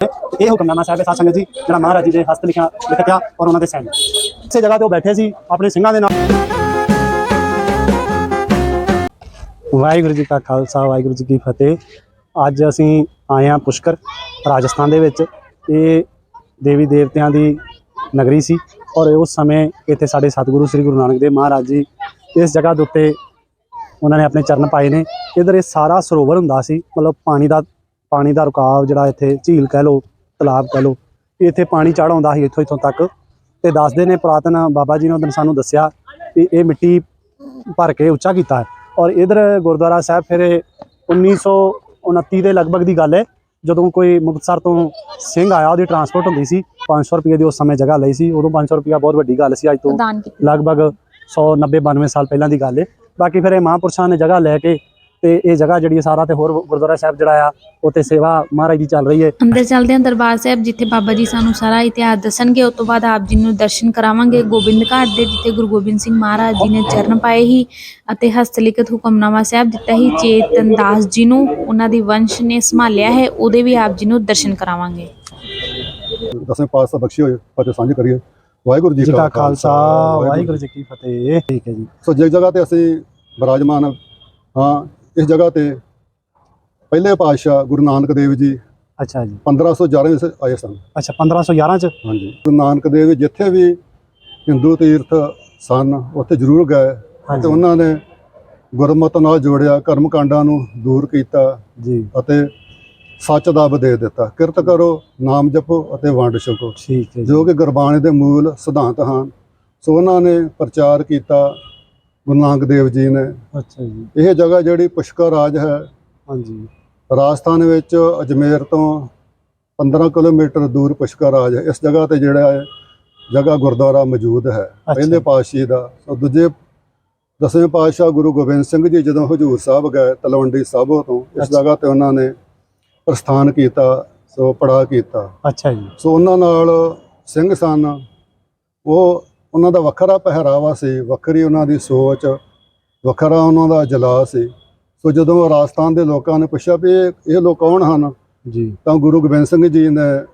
ਇਹ ਹੁਕਮਨਾਮਾ ਸਾਹਿਬ ਹੈ ਸਾਧ ਸੰਗਤ ਜੀ, ਜਿਹੜਾ ਮਹਾਰਾਜ ਜੀ ਦੇ ਹਸਤ ਲਿਖਿਆ ਲਿਖਿਆ ਔਰ ਉਹਨਾਂ ਦੇ ਸੈਨ ਇਸੇ ਜਗ੍ਹਾ ਤੇ ਉਹ ਬੈਠੇ ਸੀ, ਆਪਣੇ ਸਿੰਘਾਂ ਦੇ ਨਾਲ। ਵਾਹਿਗੁਰੂ ਜੀ ਕਾ ਖਾਲਸਾ, ਵਾਹਿਗੁਰੂ ਜੀ ਕੀ ਫਤਿਹ। ਅੱਜ ਅਸੀਂ ਆਏ ਹਾਂ ਪੁਸ਼ਕਰ ਰਾਜਸਥਾਨ ਦੇ ਵਿੱਚ। ਇਹ ਦੇਵੀ ਦੇਵਤਿਆਂ ਦੀ ਨਗਰੀ ਸੀ ਔਰ ਉਸ ਸਮੇਂ ਇੱਥੇ ਸਾਡੇ ਸਤਿਗੁਰੂ ਸ੍ਰੀ ਗੁਰੂ ਨਾਨਕ ਦੇਵ ਮਹਾਰਾਜ ਜੀ ਇਸ ਜਗ੍ਹਾ ਦੇ ਉੱਤੇ ਉਹਨਾਂ ਨੇ ਆਪਣੇ ਚਰਨ ਪਾਏ ਨੇ। ਇਧਰ ਇਹ ਸਾਰਾ ਸਰੋਵਰ ਹੁੰਦਾ ਸੀ, ਮਤਲਬ ਪਾਣੀ ਦਾ ਪਾਣੀ ਦਾ ਰੁਕਾਵ ਜਿਹੜਾ ਇੱਥੇ ਝੀਲ ਕਹਿ ਲੋ ਤਲਾਬ ਕਹਿ ਲੋ ਇੱਥੇ ਪਾਣੀ ਚੜ੍ਹ ਆਉਂਦਾ ਸੀ ਇੱਥੋਂ ਇੱਥੋਂ ਤੱਕ। ਤੇ ਦੱਸਦੇ ਨੇ ਪੁਰਾਤਨ ਬਾਬਾ ਜੀ ਨੇ ਉਦੋਂ ਸਾਨੂੰ ਦੱਸਿਆ ਕਿ ਇਹ ਮਿੱਟੀ ਭਰ ਕੇ ਉੱਚਾ ਕੀਤਾ ਹੈ। ਔਰ ਇਧਰ ਗੁਰਦੁਆਰਾ ਸਾਹਿਬ ਫਿਰ ਇਹ 1929 ਦੇ ਲਗਭਗ ਦੀ ਗੱਲ ਹੈ। ਜਦੋਂ ਕੋਈ ਮੁਕਤਸਰ ਤੋਂ ਸਿੰਘ ਆਇਆ ਉਹਦੀ ਟਰਾਂਸਪੋਰਟ ਹੁੰਦੀ ਸੀ 500 ਰੁਪਏ ਦੀ ਉਸ ਸਮੇਂ ਜਗ੍ਹਾ ਲਈ ਸੀ। ਉਦੋਂ 500 ਰੁਪਇਆ ਬਹੁਤ ਵੱਡੀ ਗੱਲ ਸੀ ਅੱਜ ਤੋਂ ਲਗਭਗ 190 92 ਸਾਲ ਪਹਿਲਾਂ ਦੀ ਗੱਲ ਹੈ। ਬਾਕੀ ਫਿਰ ਇਹ ਮਹਾਂਪੁਰਸ਼ਾਂ ਨੇ ਜਗ੍ਹਾ ਲੈ ਕੇ ਤੇ ਇਹ ਜਗ੍ਹਾ ਜਿਹੜੀ ਸਾਰਾ ਤੇ ਹੋਰ ਗੁਰਦੁਆਰਾ ਸਾਹਿਬ ਜਿਹੜਾ ਆ ਉੱਥੇ ਸੇਵਾ ਮਹਾਰਾਜ ਦੀ ਚੱਲ ਰਹੀ ਹੈ। ਅੰਦਰ ਚੱਲਦੇ ਹਾਂ ਦਰਬਾਰ ਸਾਹਿਬ ਜਿੱਥੇ ਬਾਬਾ ਜੀ ਸਾਨੂੰ ਸਾਰਾ ਇਤਿਹਾਸ ਦੱਸਣਗੇ ਉਸ ਤੋਂ ਬਾਅਦ ਆਪ ਜੀ ਨੂੰ ਦਰਸ਼ਨ ਕਰਾਵਾਂਗੇ। ਗੋਬਿੰਦ ਘਾਟ ਦੇ ਜਿੱਥੇ ਗੁਰੂ ਗੋਬਿੰਦ ਸਿੰਘ ਮਹਾਰਾਜ ਜੀ ਨੇ ਚਰਨ ਪਾਏ ਹੀ ਅਤੇ ਹਸਤਲਿਖਤ ਹੁਕਮਨਾਮਾ ਸਾਹਿਬ ਦਿੱਤਾ ਹੀ ਚੇਤਨ ਦਾਸ ਜੀ ਨੂੰ ਉਹਨਾਂ ਦੀ ਵੰਸ਼ ਨੇ ਸੰਭਾਲਿਆ ਹੈ ਉਹਦੇ ਵੀ ਆਪ ਜੀ ਨੂੰ ਦਰਸ਼ਨ ਕਰਾਵਾਂਗੇ। ਦਸਵੇਂ ਪਾਤਸ਼ਾਹ ਬਖਸ਼ੀ ਹੋਏ ਫਤਿਹ ਸਾਂਝ ਕਰੀਏ। ਵਾਹਿਗੁਰੂ ਜੀ ਕਾ ਖਾਲਸਾ ਵਾਹਿਗੁਰੂ ਜੀ ਕੀ ਫਤਿਹ। ਠੀਕ ਹੈ ਜੀ। ਸੋ ਜਿਸ ਜਗ੍ਹਾ ਤੇ ਅਸੀਂ ਬਿਰਾਜਮਾਨ ਹਾਂ ਇਸ ਜਗ੍ਹਾ ਤੇ ਪਹਿਲੇ ਪਾਤਸ਼ਾਹ ਗੁਰੂ ਨਾਨਕ ਦੇਵ ਜੀ ਅੱਛਾ ਜੀ। 1511 ਵਿੱਚ ਆਏ ਸਨ। ਅੱਛਾ 1511 ਚ? ਹਾਂਜੀ। ਗੁਰੂ ਨਾਨਕ ਦੇਵ ਜਿੱਥੇ ਵੀ ਹਿੰਦੂ ਤੀਰਥ ਸਨ ਉੱਥੇ ਜ਼ਰੂਰ ਗਏ ਤੇ ਉਹਨਾਂ ਨੇ ਗੁਰਮਤ ਨਾਲ ਜੋੜਿਆ ਕਰਮ ਕਾਂਡਾਂ ਨੂੰ ਦੂਰ ਕੀਤਾ ਜੀ। ਅਤੇ ਸੱਚ ਦਾ ਉਪਦੇਸ਼ ਦਿੱਤਾ। ਕਿਰਤ ਕਰੋ ਨਾਮ ਜਪੋ ਅਤੇ ਵੰਡ ਛਕੋ। ਠੀਕ ਹੈ ਜੀ। ਜੋ ਕਿ ਗੁਰਬਾਣੀ ਦੇ ਮੂਲ ਸਿਧਾਂਤ ਹਨ। ਸੋ ਉਹਨਾਂ ਨੇ ਪ੍ਰਚਾਰ ਕੀਤਾ ਗੁਰੂ ਨਾਨਕ ਦੇਵ ਜੀ ਨੇ। ਅੱਛਾ ਜੀ। ਇਹ ਜਗ੍ਹਾ ਜਿਹੜੀ ਪੁਸ਼ਕਰ ਰਾਜ ਹੈ ਹਾਂਜੀ। ਰਾਜਸਥਾਨ ਵਿੱਚ ਅਜਮੇਰ ਤੋਂ 15 ਕਿਲੋਮੀਟਰ ਦੂਰ ਪੁਸ਼ਕਰ ਰਾਜ ਹੈ। ਇਸ ਜਗ੍ਹਾ ਤੇ ਜਿਹੜਾ ਹੈ ਜਗ੍ਹਾ ਗੁਰਦੁਆਰਾ ਮੌਜੂਦ ਹੈ। ਪਹਿਲੇ ਪਾਤਸ਼ਾਹੀ ਦਾ। ਸੋ ਦੂਜੇ ਦਸਵੇਂ ਪਾਤਸ਼ਾਹ ਗੁਰੂ ਗੋਬਿੰਦ ਸਿੰਘ ਜੀ ਜਦੋਂ ਹਜੂਰ ਸਾਹਿਬ ਗਏ ਤਲਵੰਡੀ ਸਾਬੋ ਤੋਂ ਇਸ। ਜਗ੍ਹਾ ਤੇ ਉਹਨਾਂ ਨੇ ਪ੍ਰਸਥਾਨ ਕੀਤਾ ਸੋ ਪੜਾ ਕੀਤਾ। ਅੱਛਾ ਜੀ। ਸੋ ਉਹਨਾਂ ਨਾਲ ਸਿੰਘ ਸਨ। ਉਹ ਉਹਨਾਂ ਦਾ ਵੱਖਰਾ ਪਹਿਰਾਵਾ ਸੀ ਵੱਖਰੀ ਉਹਨਾਂ ਦੀ ਸੋਚ ਵੱਖਰਾ ਉਹਨਾਂ ਦਾ ਜਲਾ ਸੀ। ਸੋ ਜਦੋਂ ਰਾਜਸਥਾਨ ਦੇ ਲੋਕਾਂ ਨੇ ਪੁੱਛਿਆ ਵੀ ਇਹ ਇਹ ਲੋਕ ਕੌਣ ਹਨ? ਜੀ। ਤਾਂ ਗੁਰੂ ਗੋਬਿੰਦ ਸਿੰਘ ਜੀ ਨੇ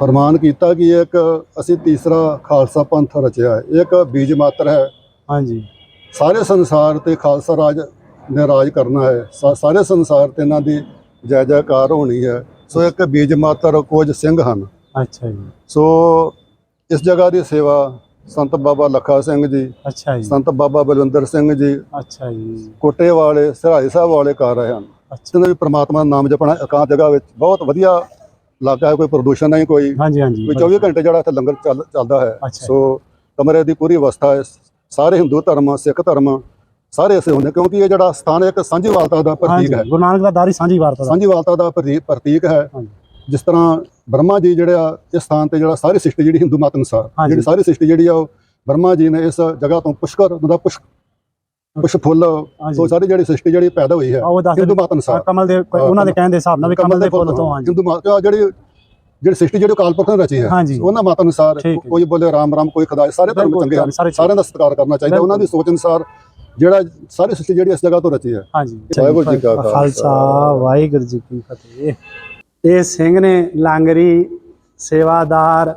ਫਰਮਾਨ ਕੀਤਾ ਕਿ ਇਹ ਇੱਕ ਅਸੀਂ ਤੀਸਰਾ ਖਾਲਸਾ ਪੰਥ ਰਚਿਆ ਹੈ। ਇੱਕ ਬੀਜ ਮਾਤਰ ਹੈ। ਹਾਂਜੀ। ਸਾਰੇ ਸੰਸਾਰ ਤੇ ਖਾਲਸਾ ਰਾਜ ਨੇ ਰਾਜ ਕਰਨਾ ਹੈ। ਸਾਰੇ ਸੰਸਾਰ ਤੇ ਇਹਨਾਂ ਦੀ ਜੈ ਜੈਕਾਰ ਹੋਣੀ ਹੈ। ਸੋ ਇੱਕ ਬੀਜ ਮਾਤਰ ਕੁਝ ਸਿੰਘ ਹਨ। ਅੱਛਾ ਜੀ। ਸੋ ਇਸ ਜਗ੍ਹਾ ਦੀ ਸੇਵਾ ਸੰਤ ਬਾਬਾ ਲੱਖਾ ਸਿੰਘ ਜੀ ਅੱਛਾ ਜੀ। ਸੰਤ ਬਾਬਾ ਬਲਵਿੰਦਰ ਸਿੰਘ ਜੀ ਅੱਛਾ ਜੀ। ਕੋਟੇ ਵਾਲੇ ਸਰਾਏ ਸਾਹਿਬ ਵਾਲੇ ਕਰ ਰਹੇ ਹਨ। ਅੱਛਾ। ਇਹਨਾਂ ਵੀ ਪ੍ਰਮਾਤਮਾ ਦਾ ਨਾਮ ਜਪਣਾ ਇਕਾਂਤ ਜਗ੍ਹਾ ਵਿੱਚ ਬਹੁਤ ਵਧੀਆ ਇਲਾਕਾ ਹੈ ਕੋਈ ਪ੍ਰਦੂਸ਼ਣ ਨਹੀਂ ਕੋਈ ਹਾਂਜੀ ਹਾਂਜੀ। ਕੋਈ 24 ਘੰਟੇ ਜਿਹੜਾ ਇੱਥੇ ਲੰਗਰ ਚੱਲ ਚੱਲਦਾ ਹੈ। ਸੋ ਕਮਰੇ ਦੀ ਪੂਰੀ ਅਵਸਥਾ ਹੈ। ਸਾਰੇ ਹਿੰਦੂ ਧਰਮ ਸਿੱਖ ਧਰਮ ਸਾਰੇ ਇਸੇ ਹੁੰਦੇ ਕਿਉਂਕਿ ਇਹ ਜਿਹੜਾ ਸਥਾਨ ਇੱਕ ਸਾਂਝੀਵਾਲਤਾ ਦਾ ਪ੍ਰਤੀਕ ਹੈ। ਗੁਰੂ ਨਾਨਕ ਦਾ ਦਾਰੀ ਸਾਂਝੀ ਵਾਰਤਾ ਦਾ। ਸਾਂਝੀਵਾਲਤਾ ਦਾ ਪ੍ਰਤੀ- ਪ੍ਰਤੀਕ ਹੈ। ਜਿਸ ਤਰ੍ਹਾਂ ਬ੍ਰਹਮਾ ਜੀ ਜਿਹੜਾ ਇਸ ਸਥਾਨ ਤੇ ਜਿਹੜਾ ਸਾਰੀ ਸ੍ਰਿਸ਼ਟੀ ਜਿਹੜੀ ਹਿੰਦੂ ਮਤ ਅਨੁਸਾਰ। ਜਿਹੜੀ ਸਾਰੀ ਸ੍ਰਿਸ਼ਟੀ ਜਿਹੜੀ ਆ ਉਹ ਬ੍ਰਹਮਾ ਜੀ ਨੇ ਇਸ ਜਗ੍ਹਾ ਤੋਂ ਪੁਸ਼ਕਰ ਉਹਦਾ ਪੁਸ਼ਕ ਪੁਸ਼ ਫੁੱਲ ਸੋ ਸਾਰੀ ਜਿਹੜੀ ਸ੍ਰਿਸ਼ਟੀ ਜਿਹੜੀ ਪੈਦਾ ਹੋਈ ਹੈ ਹਿੰਦੂ ਮਤ ਅਨੁਸਾਰ। ਕਮਲ ਦੇ ਉਹਨਾਂ ਦੇ ਕਹਿਣ ਦੇ ਹਿਸਾਬ ਨਾਲ ਵੀ ਕਮਲ ਦੇ ਫੁੱਲ ਤੋਂ ਹਾਂਜੀ। ਹਿੰਦੂ ਮਤ ਜਿਹੜੀ ਜਿਹੜੀ ਸ੍ਰਿਸ਼ਟੀ ਜਿਹੜੀ ਅਕਾਲ ਪੁਰਖ ਨੇ ਰਚੀ ਹੈ ਉਹਨਾਂ ਮਤ ਅਨੁਸਾਰ। ਕੋਈ ਬੋਲੇ ਰਾਮ ਰਾਮ ਕੋਈ ਖੁਦਾ ਸਾਰੇ ਧਰਮ ਚੰਗੇ ਹਨ। ਸਾਰਿਆਂ ਦਾ ਸਤਿਕਾਰ ਕਰਨਾ ਚਾਹੀਦਾ। ਉਹਨਾਂ ਦੀ ਸੋਚ ਅਨੁਸਾਰ ਜਿਹੜਾ ਸਾਰੀ ਸ੍ਰਿਸ਼ਟੀ ਜਿਹੜੀ ਇਸ ਜਗ੍ਹਾ ਤੋਂ ਰਚੀ ਹੈ। ਹਾਂਜੀ। ਵਾਹਿਗੁਰੂ ਜੀ ਕਾ ਖਾਲਸਾ। ਵਾਹਿਗੁਰੂ ਜੀ ਕੀ ਫਤਿਹ। ਇਹ ਸਿੰਘ ਨੇ ਲਾਂਗਰੀ ਸੇਵਾਦਾਰ,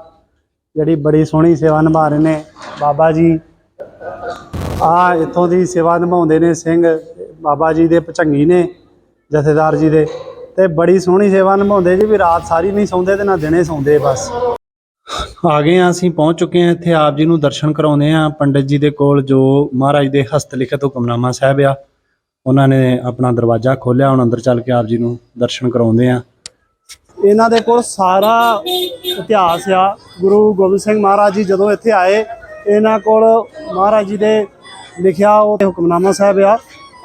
ਜਿਹੜੀ ਬੜੀ ਸੋਹਣੀ ਸੇਵਾ ਨਿਭਾ ਰਹੇ ਨੇ। ਬਾਬਾ ਜੀ ਆ ਇੱਥੋਂ ਦੀ ਸੇਵਾ ਨਿਭਾਉਂਦੇ ਨੇ ਸਿੰਘ। ਬਾਬਾ ਜੀ ਦੇ ਭਚੰਗੀ ਨੇ, ਜਥੇਦਾਰ ਜੀ ਦੇ। ਤੇ ਬੜੀ ਸੋਹਣੀ ਸੇਵਾ ਨਿਭਾਉਂਦੇ ਜੀ, ਵੀ ਰਾਤ ਸਾਰੀ ਨਹੀਂ ਸੌਂਦੇ ਤੇ ਨਾ ਦਿਨੇ ਸੌਂਦੇ ਬਸ। ਆ ਗਏ ਹਾਂ ਅਸੀਂ, ਪਹੁੰਚ ਚੁੱਕੇ ਹਾਂ ਇੱਥੇ। ਆਪ ਜੀ ਨੂੰ ਦਰਸ਼ਨ ਕਰਾਉਂਦੇ ਆ ਪੰਡਿਤ ਜੀ ਦੇ ਕੋਲ ਜੋ ਮਹਾਰਾਜ ਦੇ ਹਸਤ ਲਿਖਤ ਹੁਕਮਨਾਮਾ ਸਾਹਿਬ ਆ, ਉਹਨਾਂ ਨੇ ਆਪਣਾ ਦਰਵਾਜ਼ਾ ਖੋਲਿਆ ਹੁਣ ਅੰਦਰ ਚੱਲ ਕੇ ਆਪ ਜੀ ਨੂੰ ਦਰਸ਼ਨ ਕਰਾਉਂਦੇ ਆ ਇਹਨਾਂ ਦੇ ਕੋਲ ਸਾਰਾ ਇਤਿਹਾਸ ਆ ਗੁਰੂ ਗੋਬਿੰਦ ਸਿੰਘ ਮਹਾਰਾਜ ਜੀ ਜਦੋਂ ਇੱਥੇ ਆਏ ਇਹਨਾਂ ਕੋਲ ਮਹਾਰਾਜ ਜੀ ਦੇ ਲਿਖਿਆ ਉਹ ਹੁਕਮਨਾਮਾ ਸਾਹਿਬ ਆ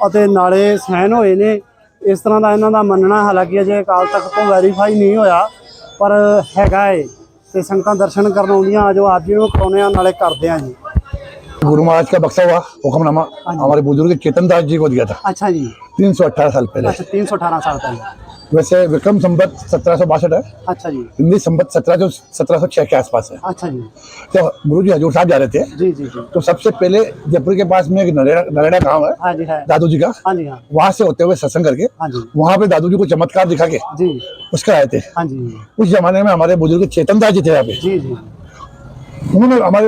ਅਤੇ ਨਾਲੇ ਸਾਈਨ ਹੋਏ ਨੇ ਇਸ ਤਰ੍ਹਾਂ ਦਾ ਇਹਨਾਂ ਦਾ ਮੰਨਣਾ ਹਾਲਾਂਕਿ ਅਜੇ ਅਕਾਲ ਤਖਤ ਤੋਂ ਵੈਰੀਫਾਈ ਨਹੀਂ ਹੋਇਆ ਪਰ ਹੈਗਾ ਏ ਤੇ ਸੰਗਤਾਂ ਦਰਸ਼ਨ ਕਰਨ ਆਉਂਦੀਆਂ ਆਜੋ ਆਪ ਜੀ ਨੂੰ ਕਰਾਉਨੇ ਆ ਨਾਲੇ ਕਰਦੇ ਆ ਜੀ गुरु महाराज का बक्सा हुआ हुक्मनामा हमारे बुजुर्ग चेतन दास जी को दिया था ਅੱਛਾ ਜੀ 318 साल पहले ਅੱਛਾ 318 ਸਾਲ ਪਹਿਲਾਂ वैसे विक्रम संबत सत्रह सौ बासठ है। अच्छा जी। हिंदी संबत सत्रह सौ सत्रह सौ छह के आसपास है। अच्छा जी। तो गुरु जी हजूर साहब जा रहे थे। जी जी जी। तो सबसे पहले जयपुर के पास में एक नरेड़ा गाँव है। हाँ जी है। दादू जी का। हाँ जी हाँ। वहाँ से होते हुए सत्संग करके हाँ जी। वहाँ पे दादू जी को चमत्कार दिखा के जी। उसका आए थे। हाँ जी। उस जमाने में हमारे बुज़ुर्ग चेतन दास जी थे यहाँ पे। जी जी। उन्होंने हमारे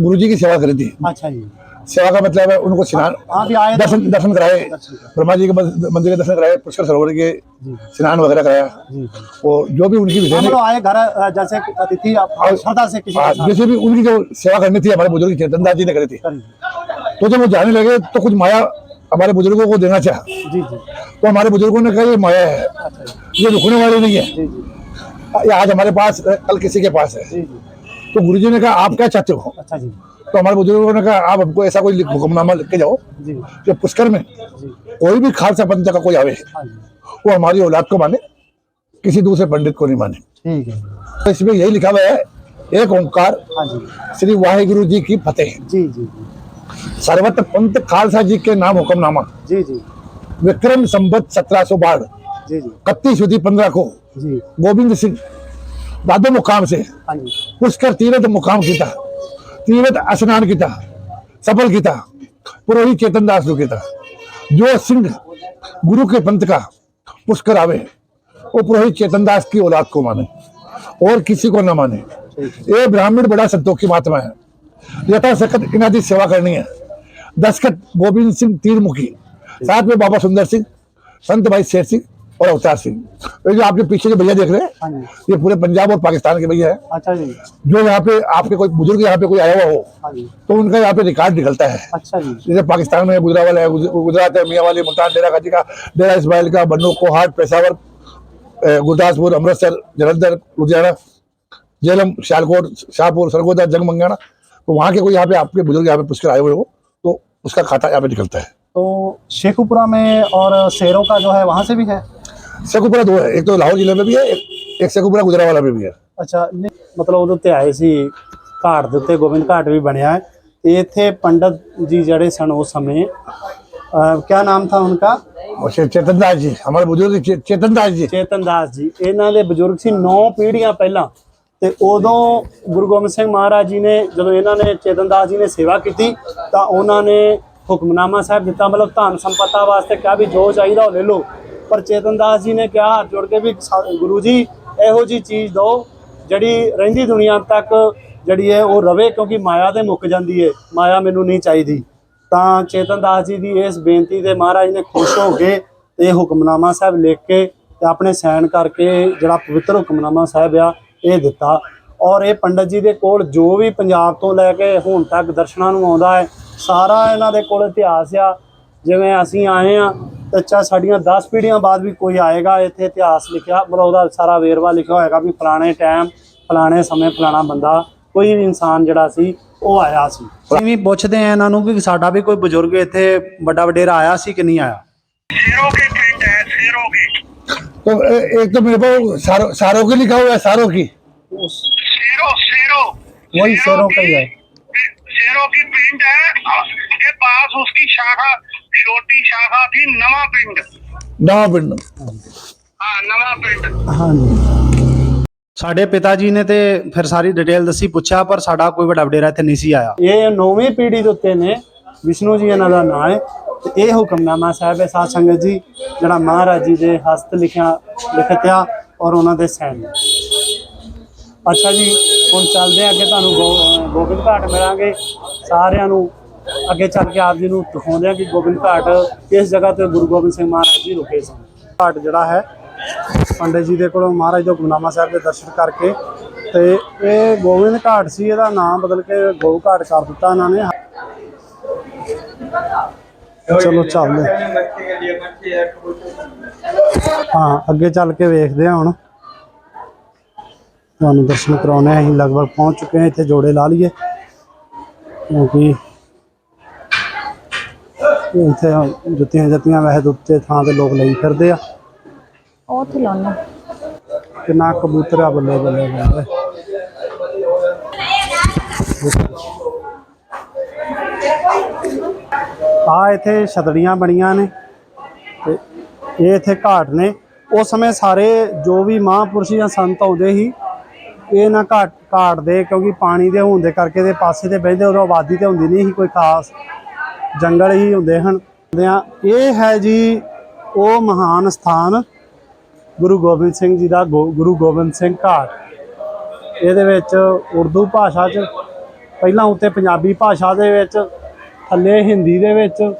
गुरु जी की सेवा करी थी। अच्छा जी। सेवा का मतलब है उनको स्नान थे। दर्शन दर्शन कराए। ब्रह्मा जी के मंदिर के दर्शन कराए पुष्कर सरोवर के स्नान वगैरह कराया। जी। जी वो जो भी उनकी आए घर जैसे अतिथि श्रद्धा से के हाँ, जैसे भी उनकी जो सेवा करनी थी हमारे बुज़ुर्ग दास जी ने करी थी। तो जब वो जाने लगे तो कुछ माया हमारे बुज़ुर्गों को देना चाहा। तो हमारे बुज़ुर्गों ने कहा ये माया है। अच्छा। ये रुकने वाली नहीं है। ये आज हमारे पास कल किसी के पास है। तो गुरु जी ने कहा आप क्या चाहते हो? अच्छा जी। तो हमारे बुज़ुर्गों ने कहा आप हमको ऐसा कोई हुक्मनामा लिख के जाओ जो। पुष्कर में कोई भी खालसा पंथ का कोई आवे। हाँ वो हमारी औलाद को माने किसी दूसरे पंडित को नहीं माने। ठीक है। तो इसमें यही लिखा हुआ है एक ओंकार हाँ श्री वाहिगुरु जी की फतेह। जी जी जी। सर्वत्र पंत खालसा जी के नाम हुक्मनामा। जी जी। विक्रम संबत सत्रह सौ बाढ़ इकतीस सुधी पंद्रह को। गोविंद सिंह दादो मुकाम से। हाँ पुष्कर तीर्थ मुकाम किया तीर्थ स्नान किया सफल किया पुरोहित चेतन दास जो किया जो सिंह गुरु के पंथ का पुष्कर आवे, वो पुरोहित चेतन दास की औलाद को माने और किसी को न माने। ये ब्राह्मण बड़ा संतोष की महात्मा है। यथाशक्त इनादी सेवा करनी है। दस्खत गोविंद सिंह तीरमुखी साथ में बाबा सुंदर सिंह, संत भाई शेर सिंह और अवतार सिंह। ये जो आपके पीछे जो भैया देख रहे हैं हाँ ये पूरे पंजाब और पाकिस्तान के भैया है। अच्छा जी। जो यहाँ पे आपके कोई बुज़ुर्ग यहाँ पे कोई आया हुआ हो हाँ तो उनका यहाँ पे रिकॉर्ड निकलता है। अच्छा जी। जैसे पाकिस्तान में गुजरावाल है गुजरात है मियाँ वाली मुल्तान डेरा गाजी का डेरा इसमाइल का बन्नू कोहाट पेशावर गुरदासपुर अमृतसर जलंधर लुधियाना जेलम सियालकोट शाहपुर सरगोदा जंग मंगाना तो वहाँ के कोई यहाँ पे आपके बुज़ुर्ग यहाँ पे पुष्कर आए हुए हो तो उसका खाता यहाँ पे निकलता है। तो शेखुपुरा में और शेरों का जो है वहाँ से भी है? शेखुपुरा दो है एक तो लाहौर जिले में भी है एक, एक शेखुपुरा गुजरावाला में भी है ਅੱਛਾ ਨਹੀਂ, ਮਤਲਬ ਉਹਦੇ ਉੱਤੇ ਆਏ ਸੀ ਘਾਟ ਦੇ ਉੱਤੇ ਗੋਬਿੰਦ ਘਾਟ ਵੀ ਬਣਿਆ ਹੈ ਤੇ ਇੱਥੇ ਪੰਡਤ ਜੀ ਜਿਹੜੇ ਸਨ ਉਸ ਸਮੇਂ ਅਹ, ਕਿਆ ਨਾਮ ਥਾ ਉਨਕਾ और चे- चेतन दास जी हमारे बुजुर्ग चे- चेतन दास जी ਚੇਤਨ ਦਾਸ ਜੀ ਇਹਨਾਂ ਦੇ ਬਜ਼ੁਰਗ ਸੀ 9 ਪੀੜ੍ਹੀਆਂ ਪਹਿਲਾਂ ਤੇ ਉਦੋਂ ਗੁਰੂ ਗੋਬਿੰਦ ਸਿੰਘ ਮਹਾਰਾਜ ਜੀ ਨੇ ਜਦੋਂ ਇਹਨਾਂ ਨੇ ਚੇਤਨ ਦਾਸ ਜੀ ਨੇ ਸੇਵਾ ਕੀਤੀ ਤਾਂ ਉਹਨਾਂ ਨੇ ਹੁਕਮਨਾਮਾ ਸਾਹਿਬ ਦਿੱਤਾ ਮਤਲਬ ਧਨ ਸੰਪਤਾ ਵਾਸਤੇ ਕਿਹਾ ਵੀ ਜੋ ਚਾਹੀਦਾ ਉਹ ਲੈ ਲਓ ਪਰ ਚੇਤਨ ਦਾਸ ਜੀ ਨੇ ਕਿਹਾ ਹੱਥ ਜੋੜ ਕੇ ਵੀ ਸਾ- ਗੁਰੂ ਜੀ, ਇਹੋ ਜੀ ਚੀਜ਼ ਦਿਓ ਜਿਹੜੀ ਰਹਿੰਦੀ ਦੁਨੀਆ ਤੱਕ ਜਿਹੜੀ ਹੈ ਉਹ ਰਵੇ ਕਿਉਂਕਿ ਮਾਇਆ ਤੇ ਮੁੱਕ ਜਾਂਦੀ ਹੈ ਮਾਇਆ ਮੈਨੂੰ ਨਹੀਂ ਚਾਹੀਦੀ। ਤਾਂ ਚੇਤਨ ਦਾਸ ਜੀ ਦੀ ਇਸ ਬੇਨਤੀ ਤੇ ਮਹਾਰਾਜ ਨੇ ਖੁਸ਼ ਹੋ ਕੇ ਤੇ ਇਹ ਹੁਕਮਨਾਮਾ ਸਾਹਿਬ ਲਿਖ ਕੇ ਤੇ ਆਪਣੇ ਸਾਈਨ ਕਰਕੇ ਜਿਹੜਾ ਪਵਿੱਤਰ ਹੁਕਮਨਾਮਾ ਸਾਹਿਬ ਆ, ਇਹ ਦਿੱਤਾ। ਔਰ ਇਹ ਪੰਡਤ ਜੀ ਦੇ ਕੋਲ ਜੋ ਵੀ ਪੰਜਾਬ ਤੋਂ ਲੈ ਕੇ ਹੁਣ ਤੱਕ ਦਰਸ਼ਨਾਂ ਨੂੰ ਆਉਂਦਾ ਹੈ, ਸਾਰਾ ਇਹਨਾਂ ਦੇ ਕੋਲ ਇਤਿਹਾਸ ਆ। ਜਿਵੇਂ ਅਸੀਂ ਆਏ ਆ ਤੇ ਚਾ ਸਾਡੀਆਂ 10 ਪੀੜ੍ਹੀਆਂ ਬਾਅਦ ਵੀ ਕੋਈ ਆਏਗਾ ਇੱਥੇ ਇਤਿਹਾਸ ਲਿਖਿਆ ਮਤਲਬ ਉਹਦਾ ਸਾਰਾ ਵੇਰਵਾ ਲਿਖਿਆ ਹੋਏਗਾ ਵੀ ਫਲਾਣੇ ਟਾਈਮ ਫਲਾਣੇ ਸਮੇਂ ਫਲਾਣਾ ਬੰਦਾ ਕੋਈ ਵੀ ਇਨਸਾਨ ਜਿਹੜਾ ਸੀ ਉਹ ਆਇਆ ਸੀ ਅਸੀਂ ਵੀ ਪੁੱਛਦੇ ਆ ਇਹਨਾਂ ਨੂੰ ਕਿ ਸਾਡਾ ਵੀ ਕੋਈ ਬਜ਼ੁਰਗ ਇੱਥੇ ਵੱਡਾ ਵਡੇਰਾ ਆਇਆ ਸੀ ਕਿ ਨਹੀਂ ਆਇਆ शेरों के पिंड है शेरों की तो ए- एक तो मेरे को सारो सारों की लिखा हुआ है सारों की शेरों शेरों वही शेरों का ही है शेरों की पिंड है के पास उसकी शाखा ਛੋਟੀ ਸ਼ਾਖਾ ਸੀ ਨਵਾਂ ਪਿੰਡ। ਨਾ ਪਿੰਡ। ਹਾਂ ਨਵਾਂ ਪਿੰਡ। ਹਾਂਜੀ। ਸਾਡੇ ਪਿਤਾ ਜੀ ਨੇ ਤੇ ਫਿਰ ਸਾਰੀ ਡਿਟੇਲ ਦੱਸੀ ਪੁੱਛਿਆ ਪਰ ਸਾਡਾ ਕੋਈ ਵੱਡਾ ਵਡੇਰਾ ਇੱਥੇ ਨਹੀਂ ਸੀ ਆਇਆ। ਇਹ ਨੌਵੀਂ ਪੀੜ੍ਹੀ ਦੇ ਉੱਤੇ ਨੇ ਵਿਸ਼ਨੂੰ ਜੀ ਇਹਨਾਂ ਦਾ ਨਾਂ ਹੈ। ਤੇ ਇਹ ਹੁਕਮਨਾਮਾ ਸਾਹਿਬ ਹੈ ਸਾਧ ਸੰਗਤ ਜੀ ਜਿਹੜਾ ਮਹਾਰਾਜ ਜੀ ਦੇ ਹਸਤ ਲਿਖਿਆ ਲਿਖਤਿਆ ਔਰ ਉਹਨਾਂ ਦੇ ਸੈਨ। ਅੱਛਾ ਜੀ ਹੁਣ ਚੱਲਦੇ ਹਾਂ ਅੱਗੇ ਤੁਹਾਨੂੰ ਗੋਬਿੰਦ ਘਾਟ ਮਿਲਾਂਗੇ। ਸਾਰਿਆਂ ਨੂੰ ਅੱਗੇ ਚੱਲ ਕੇ ਆਪ ਜੀ ਨੂੰ ਦਿਖਾਉਂਦੇ ਹਾਂ ਕਿ ਗੋਬਿੰਦ ਘਾਟ ਕਿਸ ਜਗ੍ਹਾ ਤੇ ਗੁਰੂ ਗੋਬਿੰਦ ਸਿੰਘ ਮਹਾਰਾਜ ਜੀ ਰੁਕੇ ਸਨ। ਘਾਟ ਜਿਹੜਾ ਹੈ, ਪੰਡਿਤ ਜੀ ਦੇ ਕੋਲੋਂ ਮਹਾਰਾਜ ਦਾ ਹੁਕਮਨਾਮਾ ਸਾਹਿਬ ਦੇ ਦਰਸ਼ਨ ਕਰਕੇ ਤੇ ਇਹ ਗੋਬਿੰਦ ਘਾਟ ਸੀ, ਇਹਦਾ ਨਾਮ ਬਦਲ ਕੇ ਗੋ ਘਾਟ ਕਰ ਦਿੱਤਾ ਇਹਨਾਂ ਨੇ। ਚਲੋ ਚੱਲਦੇ। ਹਾਂ, ਅੱਗੇ ਚੱਲ ਕੇ ਵੇਖਦੇ ਹਾਂ ਹੁਣ। ਤੁਹਾਨੂੰ ਦਰਸ਼ਨ ਕਰਾਉਣੇ ਆ ਅਸੀਂ ਲਗਭਗ ਪਹੁੰਚ ਚੁੱਕੇ ਹਾਂ, ਇੱਥੇ ਜੋੜੇ ਲਾ ਲਈਏ। ਕਿਉਂਕਿ ਇੱਥੇ ਜੁੱਤੀਆਂ ਜੱਤੀਆਂ ਵੈਸੇ ਤਾਂ ਉੱਤੇ ਥਾਂ ਤੇ ਲੋਕ ਲਈ ਫਿਰਦੇ ਆ। ਉਹ ਤੇ ਲਾਉਣਾ ਕਿੰਨਾ ਕਬੂਤਰ ਆ ਬੱਲੇ ਬੱਲੇ ਬੱਲੇ ਆ ਇੱਥੇ ਛਤੜੀਆਂ ਬਣੀਆਂ ਨੇ ਤੇ ਇਹ ਇੱਥੇ ਘਾਟ ਨੇ। ਉਸ ਸਮੇਂ ਸਾਰੇ ਜੋ ਵੀ ਮਹਾਂਪੁਰਸ਼ ਜਾਂ ਸੰਤ ਆਉਂਦੇ ਸੀ ਇਹ ਨਾ ਘਾਟ ਘਾਟ ਦੇ ਕਿਉਂਕਿ ਪਾਣੀ ਦੇ ਹੋਣ ਦੇ ਕਰਕੇ ਦੇ ਪਾਸੇ ਤੇ ਬਹਿੰਦੇ ਉਦੋਂ ਆਬਾਦੀ ਤੇ ਹੁੰਦੀ ਨਹੀਂ ਸੀ ਕੋਈ ਖਾਸ। ਜੰਗਲ ਹੀ ਹੁੰਦੇ ਹਨ। ਇਹ ਹੈ ਜੀ ਉਹ ਮਹਾਨ ਸਥਾਨ ਗੁਰੂ ਗੋਬਿੰਦ ਸਿੰਘ ਜੀ ਦਾ ਗੋ- ਗੁਰੂ ਗੋਬਿੰਦ ਸਿੰਘ ਘਾਟ। ਇਹਦੇ ਵਿੱਚ ਉਰਦੂ ਭਾਸ਼ਾ 'ਚ, ਪਹਿਲਾਂ ਉੱਤੇ ਪੰਜਾਬੀ ਭਾਸ਼ਾ ਦੇ ਵਿੱਚ, ਥੱਲੇ ਹਿੰਦੀ ਦੇ ਵਿੱਚ।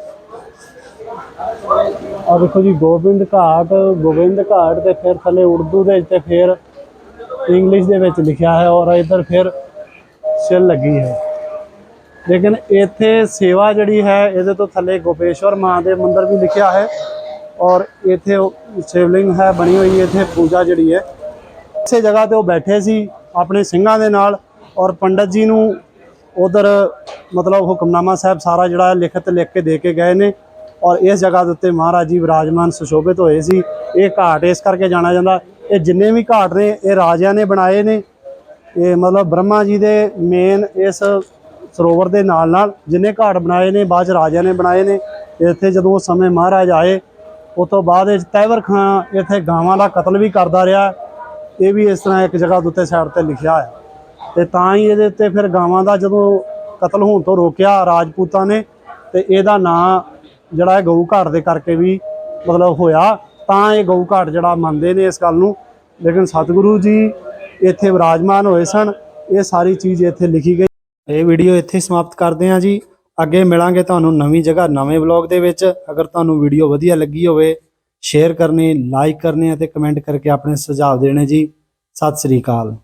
ਆ ਦੇਖੋ ਜੀ, ਗੋਬਿੰਦ ਘਾਟ ਗੋਬਿੰਦ ਘਾਟ ਤੇ ਫਿਰ ਥੱਲੇ ਉਰਦੂ ਦੇ ਵਿੱਚ ਤੇ ਫਿਰ ਇੰਗਲਿਸ਼ ਦੇ ਵਿੱਚ ਲਿਖਿਆ ਹੈ ਔਰ ਇੱਧਰ ਫਿਰ ਸਿਲ ਲੱਗੀ ਹੈ। ਲੇਕਿਨ ਇੱਥੇ ਸੇਵਾ ਜਿਹੜੀ ਹੈ, ਇਹਦੇ ਤੋਂ ਥੱਲੇ ਗੋਪੇਸ਼ਵਰ ਮਾਂ ਦੇ ਮੰਦਿਰ ਵੀ ਲਿਖਿਆ ਹੈ ਔਰ ਇੱਥੇ ਸ਼ਿਵਲਿੰਗ ਹੈ, ਬਣੀ ਹੋਈ ਇੱਥੇ ਪੂਜਾ ਜਿਹੜੀ ਹੈ। ਇਸੇ ਜਗ੍ਹਾ ਤੇ ਉਹ ਬੈਠੇ ਸੀ ਆਪਣੇ ਸਿੰਘਾਂ ਦੇ ਨਾਲ ਔਰ ਪੰਡਤ ਜੀ ਨੂੰ ਉਧਰ ਮਤਲਬ ਹੁਕਮਨਾਮਾ ਸਾਹਿਬ ਸਾਰਾ ਜਿਹੜਾ ਲਿਖਤ ਲਿਖ ਕੇ ਦੇ ਕੇ ਗਏ ਨੇ ਔਰ ਇਸ ਜਗ੍ਹਾ ਦੇ ਉੱਤੇ ਮਹਾਰਾਜ ਜੀ ਵਿਰਾਜਮਾਨ ਸੁਸ਼ੋਭਿਤ ਹੋਏ ਸੀ। ਇਹ ਘਾਟ ਇਸ ਕਰਕੇ ਜਾਣਾ ਜਾਂਦਾ, ਇਹ ਜਿੰਨੇ ਵੀ ਘਾਟ ਨੇ, ਇਹ ਰਾਜਿਆਂ ਨੇ ਬਣਾਏ ਨੇ। ਇਹ ਮਤਲਬ ਬ੍ਰਹਮਾ ਜੀ ਦੇ ਮੇਨ ਇਸ ਸਰੋਵਰ ਦੇ ਨਾਲ ਨਾਲ ਜਿੰਨੇ ਘਾਟ ਬਣਾਏ ਨੇ, ਬਾਅਦ ਚ ਰਾਜਿਆਂ ਨੇ ਬਣਾਏ ਨੇ, ਇੱਥੇ ਜਦੋਂ ਉਹ ਸਮੇਂ ਮਹਾਰਾਜ ਆਏ ਉਸ ਤੋਂ ਬਾਅਦ ਵਿੱਚ ਤੈਵਰ ਖਾਂ ਇੱਥੇ ਗਾਵਾਂ ਦਾ ਕਤਲ ਵੀ ਕਰਦਾ ਰਿਹਾ। ਇਹ ਵੀ ਇਸ ਤਰ੍ਹਾਂ ਇੱਕ ਜਗ੍ਹਾ ਦੇ ਉੱਤੇ ਸਾਈਡ ਤੇ ਲਿਖਿਆ ਹੈ ਤੇ ਤਾਂ ਹੀ ਇਹਦੇ ਉੱਤੇ ਫਿਰ ਗਾਵਾਂ ਦਾ ਜਦੋਂ ਕਤਲ ਹੋਣ ਤੋਂ ਰੋਕਿਆ ਰਾਜਪੂਤਾਂ ਨੇ, ਤੇ ਇਹਦਾ ਨਾਂ ਜਿਹੜਾ ਹੈ ਗਊ ਘਾਟ ਦੇ ਕਰਕੇ ਵੀ ਮਤਲਬ ਹੋਇਆ। ਤਾਂ ਇਹ ਗਊ ਘਾਟ ਜਿਹੜਾ ਮੰਨਦੇ ਨੇ ਇਸ ਗੱਲ ਨੂੰ। ਲੇਕਿਨ ਸਤਿਗੁਰੂ ਜੀ ਇੱਥੇ ਵਿਰਾਜਮਾਨ ਹੋਏ ਸਨ। ਇਹ ਸਾਰੀ ਚੀਜ਼ ਇੱਥੇ ਲਿਖੀ ਗਈ ਇਹ ਵੀਡੀਓ ਇੱਥੇ ਸਮਾਪਤ ਕਰਦੇ ਹਾਂ ਜੀ। ਅੱਗੇ ਮਿਲਾਂਗੇ ਤੁਹਾਨੂੰ ਨਵੀਂ ਜਗ੍ਹਾ, ਨਵੇਂ ਵਲੌਗ ਦੇ ਵਿੱਚ। ਅਗਰ ਤੁਹਾਨੂੰ ਵੀਡੀਓ ਵਧੀਆ ਲੱਗੀ ਹੋਵੇ ਸ਼ੇਅਰ ਕਰਨੀ ਲਾਈਕ ਕਰਨੀ ਅਤੇ ਕਮੈਂਟ ਕਰਕੇ ਆਪਣੇ ਸੁਝਾਅ ਦੇਣੇ ਜੀ। ਸਤਿ ਸ੍ਰੀ ਅਕਾਲ।